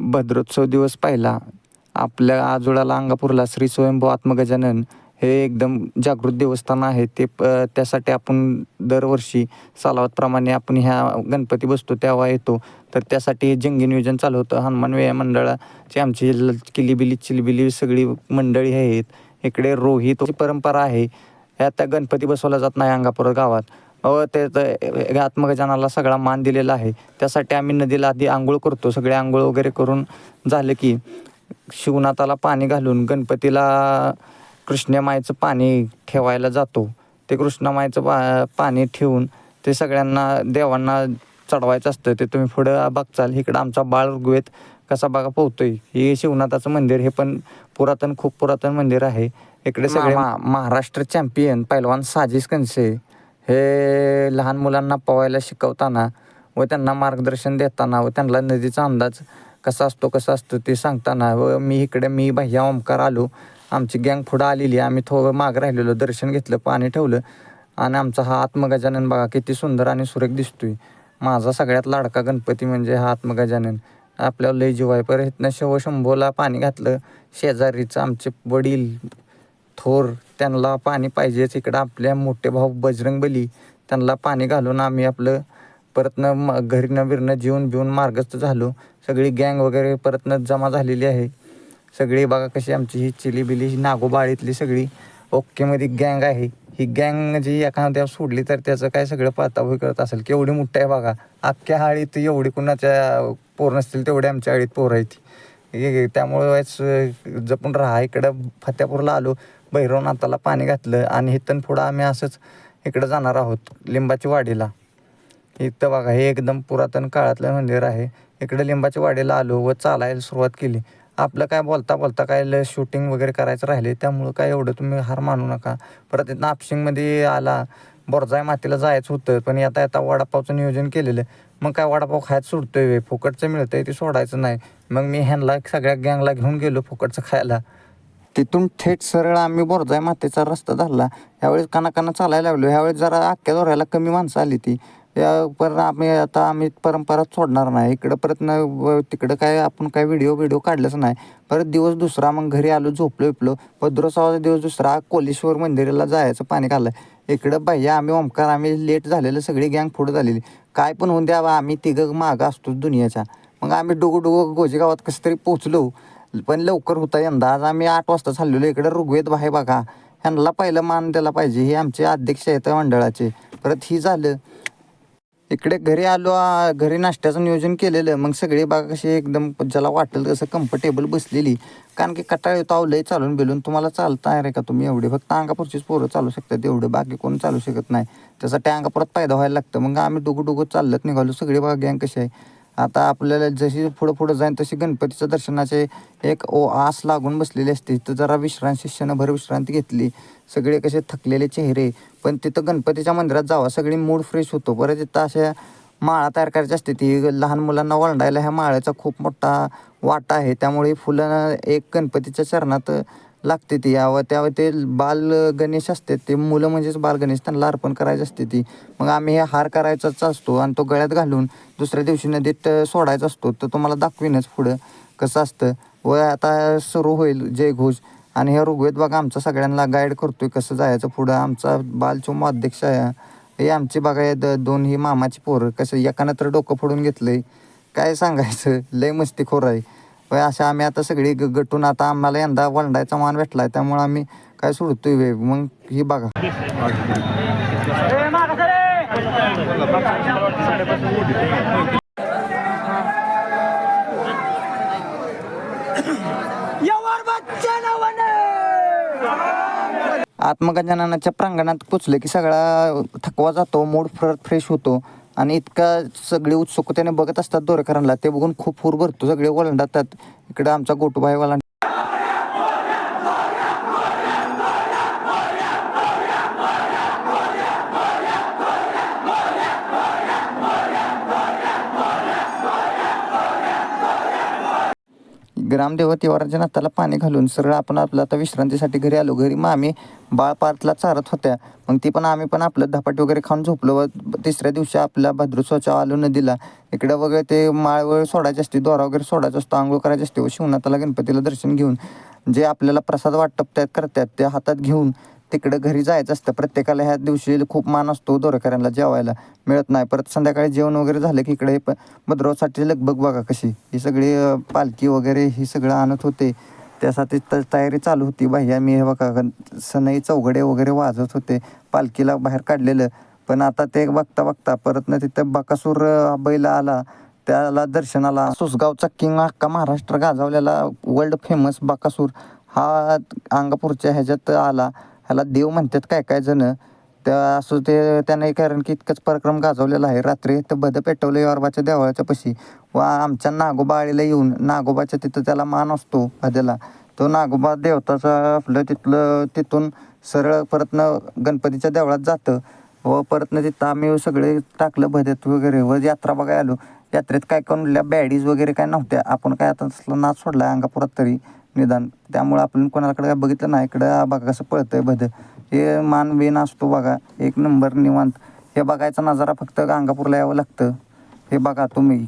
भद्रोत्सव दिवस पाहिला. आपल्या आजोळाला अंगापूरला श्री स्वयंभू आत्मगजानन हे एकदम जागृत देवस्थान आहे. ते प त्यासाठी आपण दरवर्षी सालावतप्रमाणे आपण ह्या गणपती बसतो तेव्हा येतो. तर त्यासाठी जंगी नियोजन चालू होतं. हनुमान व्यायाम मंडळाची आमची ल किलीबिली चिलबिली सगळी मंडळी आहेत. इकडे रोहित परंपरा आहे ह्या त्या गणपती बसवला जात नाही अंगापूर गावात. व ते आत्मगजानाला सगळा मान दिलेला आहे. त्यासाठी आम्ही नदीला आधी आंघोळ करतो. सगळे आंघोळ वगैरे करून झालं की शिवनाथाला पाणी घालून गणपतीला कृष्णमाईचं पाणी ठेवायला जातो. ते कृष्णमाईचं पा पाणी ठेवून ते सगळ्यांना देवांना चढवायचं असतं. ते तुम्ही पुढं बघचाल. इकडं आमचा बाळ ऋग्वेद कसा बघा पोहतोय. हे शिवनाथाचं मंदिर हे पण पुरातन खूप पुरातन मंदिर आहे. इकडे सगळे महाराष्ट्र चॅम्पियन पैलवान साजिश कनसे हे लहान मुलांना पोहायला शिकवताना व त्यांना मार्गदर्शन देताना व त्यांना नदीचा अंदाज कसा असतो कसा असतो ते सांगताना व मी इकडे मी भैया ओमकार आलो. आमची गँग पुढं आलेली आम्ही थोडं मागं राहिलेलो दर्शन घेतलं पाणी ठेवलं. आणि आमचा हा आत्मगजानन बघा किती सुंदर आणि सुरेख दिसतोय. माझा सगळ्यात लाडका गणपती म्हणजे हा आत्मगजानन. आपल्याला लय जीव परत इथनं शव शंभोला पाणी घातलं. शेजारीचं आमचे वडील थोर त्यांना पाणी पाहिजेच. इकडं आपल्या मोठे भाऊ बजरंग बली त्यांना पाणी घालून आम्ही आपलं परतनं म घरीनं बिरणं जेवून बिवून मार्गस्थ झालो. सगळी गँग वगैरे परतनं जमा झालेली आहे. सगळी बघा कशी आमची ही चिलीबिली ही नागोबाळीतली सगळी ओकेमध्ये गँग आहे. ही गँग जी एखाद्या सोडली तर त्याचं काय सगळं पाताभूई करत असेल? केवढी मोठं आहे बघा. अख्ख्या हाळीत एवढी कुणाच्या पोर नसतील तेवढी आमच्या हाळीत पोर आहे ती हे- त्यामुळे जपून राहा. इकडं फत्यापूरला आलो. भैरवनाथाला पाणी घातलं आणि इथून पुढं आम्ही असंच इकडं जाणार आहोत लिंबाची वाडीला. इथं बघा हे एकदम पुरातन काळातलं मंदिर आहे. इकडे लिंबाच्या वाडीला आलो व चालायला सुरुवात केली. आपलं काय बोलता बोलता काय शूटिंग वगैरे करायचं राहिले त्यामुळं काय एवढं तुम्ही हार मानू नका. परत इथं आपशिंगमध्ये आला बोरजाय मातीला जायचं होतं पण आता आता वडापावचं नियोजन केलेलं. मग काय वडापाव खायचं सोडतोय फुकटचं मिळतंय ते सोडायचं नाही. मग मी ह्यांना सगळ्या गँगला घेऊन गेलो फुकटचं खायला. तिथून थेट सरळ आम्ही बोरजाय मातेचा रस्ता धरला. यावेळेस कानाकाना चालायला लागलो. ह्यावेळेस जरा अख्ख्या दोऱ्याला कमी माणसं आली ती. या पर आम्ही आता आम्ही परंपरा सोडणार नाही. इकडं परत न तिकडं काय आपण काय व्हिडिओ व्हिडिओ काढलंच नाही. परत दिवस दुसरा मग घरी आलो झोपलो विपलो भद्रोसावाचा दिवस दुसरा कोलेश्वर मंदिराला जायचं पाणी काढलं. इकडं भैया आम्ही ओमकार आम्ही लेट झालेलं सगळी गँग पुढं झालेली. काय पण होऊन द्यावा आम्ही तिघं मागं असतोच दुनियाच्या. मग आम्ही डोगो डोगो गोजेगावात कसं तरी पोचलो पण लवकर होता यंदा. आज आम्ही आठ वाजता चाललेलो इकडे. ऋग्वेद भाई बघा. ह्यांना पहिलं मान द्यायला पाहिजे. हे आमचे अध्यक्ष आहेत मंडळाचे. परत ही झालं. इकडे घरी आलो आ, घरी नाश्त्याचं नियोजन केलेलं. मग सगळी बाग कशी एकदम ज्याला वाटेल तसं कम्फर्टेबल बसलेली. कारण की कटाळ येतो लय चालून बिलून. तुम्हाला चालता आहे रे का तुम्ही एवढे? फक्त अंगापूरचीच पोरं चालू शकतात. एवढे बाकी कोण चालू शकत नाही. त्यासाठी अंगापुरात फायदा व्हायला लागतं. मग आम्ही डुगू डुगू चालत निघालो. सगळी बाग गँग कशी आहे. आता आपल्याला जशी पुढं पुढं जाईन तशी गणपतीच्या दर्शनाचे एक ओ आस लागून बसलेली असते. तर जरा विश्रांती क्षणभर विश्रांती घेतली. सगळे कसे थकलेले चेहरे. पण तिथं गणपतीच्या मंदिरात जावा सगळी मूड फ्रेश होतो. परत तिथं अशा माळा तयार करायची असते. ती लहान मुलांना वळणायला ह्या माळ्याचा खूप मोठा वाटा आहे. त्यामुळे फुलं एक गणपतीच्या चरणात लागते ती. यावं त्यावर ते बाल गणेश असते ते मुलं म्हणजेच बाल गणेश त्यांना अर्पण करायची असते ती. मग आम्ही हे हार करायचाच असतो आणि तो गळ्यात घालून दुसऱ्या दिवशी नदीत सोडायचा असतो. तर तुम्हाला दाखवीनच पुढं कसं असतं. व आता सुरू होईल जयघोष. आणि हे ऋग्वेद बघा आमचा सगळ्यांना गाईड करतोय कसं जायचं पुढं. आमचा बालचुम अध्यक्ष आहे. हे आमची बघा द दोन ही मामाची पोरं कसं एकानं तर डोकं फोडून घेतलं आहे काय सांगायचं? लय मस्तीखोर आहे. होय असं आम्ही आता सगळी गटून आता आम्हाला यंदा वंडायचा मान भेटलाय त्यामुळे आम्ही काय सोडतोय वे. मग ही बघा. आत्मगजाननाच्या प्रांगणात पोचले की सगळा थकवा जातो मूड फ्र फ्रेश होतो. आणि इतका सगळे उत्सुकतेने बघत असतात दोरेकरांना ते बघून खूप फूर भरतो सगळे ओलांडतात इकडं आमचा गोटूबाईवाला वाला युवराच्या नाताला पाणी घालून सरळ आपण आपलं आता विश्रांतीसाठी घरी आलो. घरी मग आम्ही बाळपारथला चारत होत्या. मग ती पण आम्ही पण आपलं धपाट वगैरे खाऊन झोपलो व तिसऱ्या दिवशी आपला भद्रस्वाच्या आलो नदीला. इकडं वगैरे ते माळवळ सोडायची असते दोरा वगैरे सोडायचा असतो आंघोळ करायची असते व शिवनाथाला गणपतीला दर्शन घेऊन जे आपल्याला प्रसाद वाटप त्यात करतात ते हातात घेऊन तिकडं घरी जायचं असतं. प्रत्येकाला ह्या दिवशी खूप मान असतो दोरेकऱ्यांना जेवायला. मिळत नाही. परत संध्याकाळी जेवण वगैरे झालं की इकडे प लगबग बघा कशी. ही सगळी पालखी वगैरे ही सगळं आणत होते. त्यासाठी त तयारी चालू होती. बाह्या मी हे बघा सनई चौघडे वगैरे वाजत होते. पालखीला बाहेर काढलेलं. पण आता ते बघता बघता परत ना तिथं बकासूर बैला आला. त्याला दर्शनाला सुसगावचा किंग अख्खा महाराष्ट्र गाजवलेला वर्ल्ड फेमस बकासूर हा अंगापूरच्या ह्याच्यात आला. ह्याला देव म्हणतात काय काय जण. त्या असं ते त्याने कारण की इतकंच पराक्रम गाजवलेला आहे. रात्री तर बद पेटवलं योरबाच्या देवळाच्या पशी. व आमच्या नागोबा आळीला येऊन नागोबाच्या तिथं त्याला मान असतो बद्याला तो नागोबा देवताचा आपलं तिथलं तिथून सरळ परतनं गणपतीच्या देवळात जातं. व परतनं तिथं आम्ही सगळे टाकलं भद्यात वगैरे. व यात्रा बघायला आलो. यात्रेत काय करून बॅडीज वगैरे काय नव्हत्या. आपण काय आता तसला नाच सोडला अंगापुरात तरी. निदान. त्यामुळं आपण कोणाकडे काय बघितलं नाही इकडं बघा कसं पळतं आहे भद हे मान वेन असतो बघा एक नंबर निवांत. हे बघायचा नजारा फक्त अंगापूरला यावं लागतं. हे बघा तुम्ही.